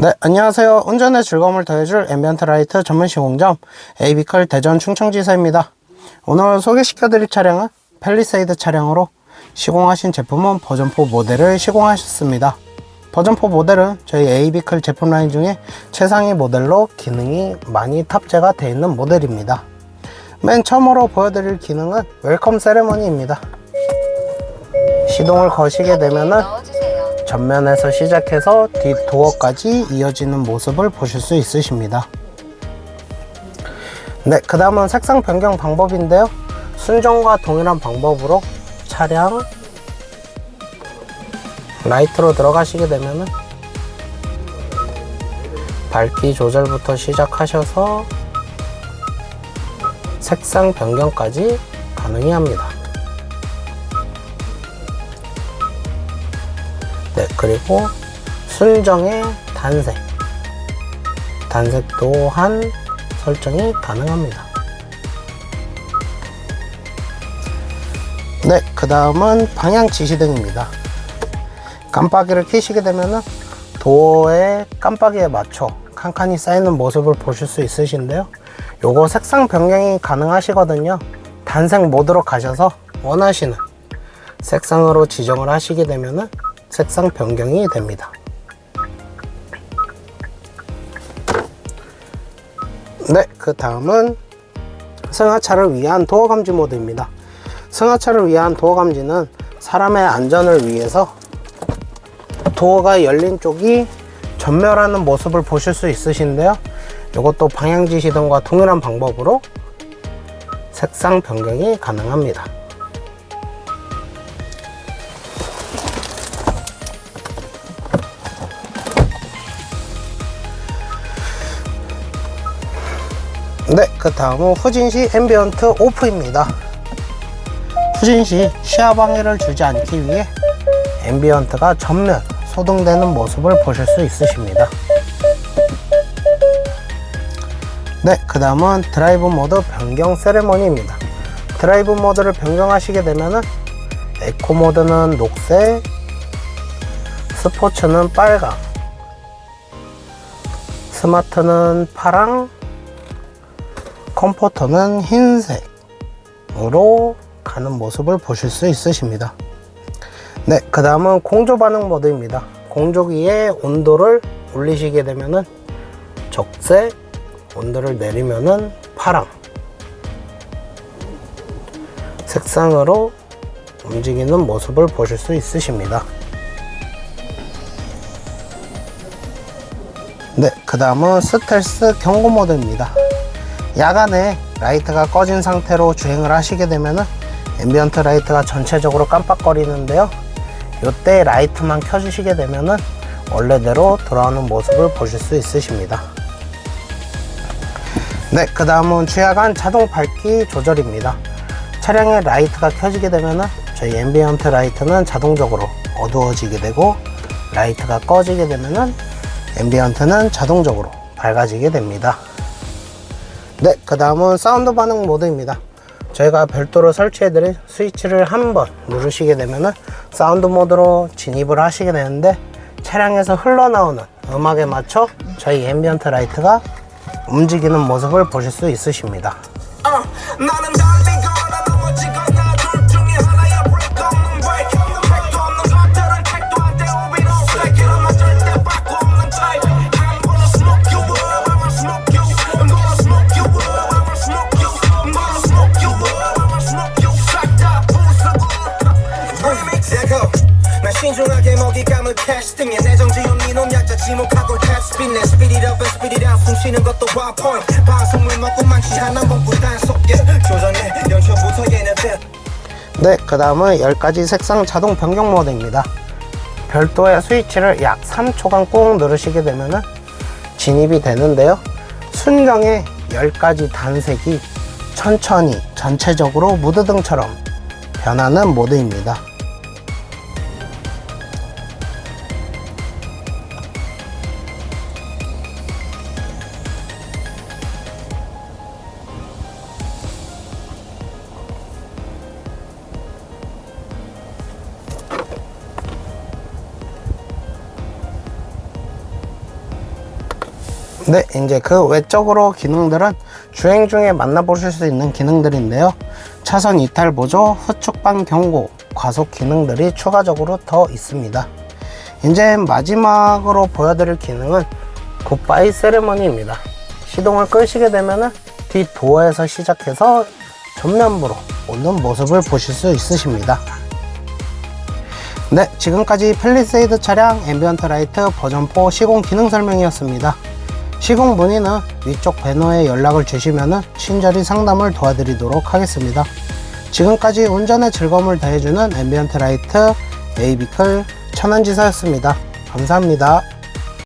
네, 안녕하세요. 운전의 즐거움을 더해줄 앰비언트 라이트 전문 시공점 에이비컬 대전 충청지사입니다. 오늘 소개시켜 드릴 차량은 펠리세이드 차량으로 시공하신 제품은 버전4 모델을 시공하셨습니다. 버전4 모델은 저희 에이비컬 제품 라인 중에 최상위 모델로 기능이 많이 탑재가 되어 있는 모델입니다. 맨 처음으로 보여드릴 기능은 웰컴 세레머니입니다. 시동을 거시게 되면은. 전면에서 시작해서 뒷 도어까지 이어지는 모습을 보실 수 있으십니다. 네, 그 다음은 색상 변경 방법인데요. 순정과 동일한 방법으로 차량 라이트로 들어가시게 되면은 밝기 조절부터 시작하셔서 색상 변경까지 가능히 합니다. 네, 그리고 순정의 단색. 단색 또한 설정이 가능합니다. 네, 그 다음은 방향 지시등입니다. 깜빡이를 켜시게 되면은 도어의 깜빡이에 맞춰 칸칸이 쌓이는 모습을 보실 수 있으신데요. 요거 색상 변경이 가능하시거든요. 단색 모드로 가셔서 원하시는 색상으로 지정을 하시게 되면은 색상 변경이 됩니다. 네, 그 다음은 승하차를 위한 도어 감지 모드입니다. 승하차를 위한 도어 감지는 사람의 안전을 위해서 도어가 열린 쪽이 전멸하는 모습을 보실 수 있으신데요. 이것도 방향 지시등과 동일한 방법으로 색상 변경이 가능합니다. 네, 그 다음은 후진시 앰비언트 오프입니다. 후진시 시야 방해를 주지 않기 위해 앰비언트가 전면 소등되는 모습을 보실 수 있으십니다. 네, 그 다음은 드라이브 모드 변경 세레머니입니다. 드라이브 모드를 변경하시게 되면은 에코 모드는 녹색, 스포츠는 빨강, 스마트는 파랑, 컴포터는 흰색으로 가는 모습을 보실 수 있으십니다. 네, 그 다음은 공조 반응 모드입니다. 공조기의 온도를 올리시게 되면은 적색, 온도를 내리면은 파랑 색상으로 움직이는 모습을 보실 수 있으십니다. 네, 그 다음은 스텔스 경고 모드입니다. 야간에 라이트가 꺼진 상태로 주행을 하시게 되면은 앰비언트 라이트가 전체적으로 깜빡거리는데요. 이때 라이트만 켜주시게 되면은 원래대로 돌아오는 모습을 보실 수 있으십니다. 네, 그 다음은 주야간 자동 밝기 조절입니다. 차량의 라이트가 켜지게 되면은 저희 앰비언트 라이트는 자동적으로 어두워지게 되고 라이트가 꺼지게 되면은 앰비언트는 자동적으로 밝아지게 됩니다. 네, 그 다음은 사운드 반응 모드입니다. 저희가 별도로 설치해드린 스위치를 한 번 누르시게 되면은 사운드 모드로 진입을 하시게 되는데 차량에서 흘러나오는 음악에 맞춰 저희 앰비언트 라이트가 움직이는 모습을 보실 수 있으십니다. 어, 캐스팅해 내정지운 이놈 약자 지목하고 탭스핀 내 speed it up and speed it out 숨 쉬는 것도 one point 방송물 먹고 만취한 난 봉구 단속. 조전해 연초부터 얘네들 네, 그 다음은 10가지 색상 자동 변경 모드입니다. 별도의 스위치를 약 3초간 꾹 누르시게 되면은 진입이 되는데요. 순정의 10가지 단색이 천천히 전체적으로 무드등처럼 변하는 모드입니다. 네, 이제 그 외적으로 기능들은 주행 중에 만나보실 수 있는 기능들인데요. 차선 이탈 보조, 후측방 경고, 과속 기능들이 추가적으로 더 있습니다. 이제 마지막으로 보여드릴 기능은 굿바이 세레머니입니다. 시동을 끄시게 되면은 뒷 도어에서 시작해서 전면부로 오는 모습을 보실 수 있으십니다. 네, 지금까지 펠리세이드 차량 앰비언트 라이트 버전 4 시공 기능 설명이었습니다. 시공 문의는 위쪽 배너에 연락을 주시면 친절히 상담을 도와드리도록 하겠습니다. 지금까지 운전의 즐거움을 더해주는 앰비언트 라이트 에이비클 천안지사였습니다. 감사합니다.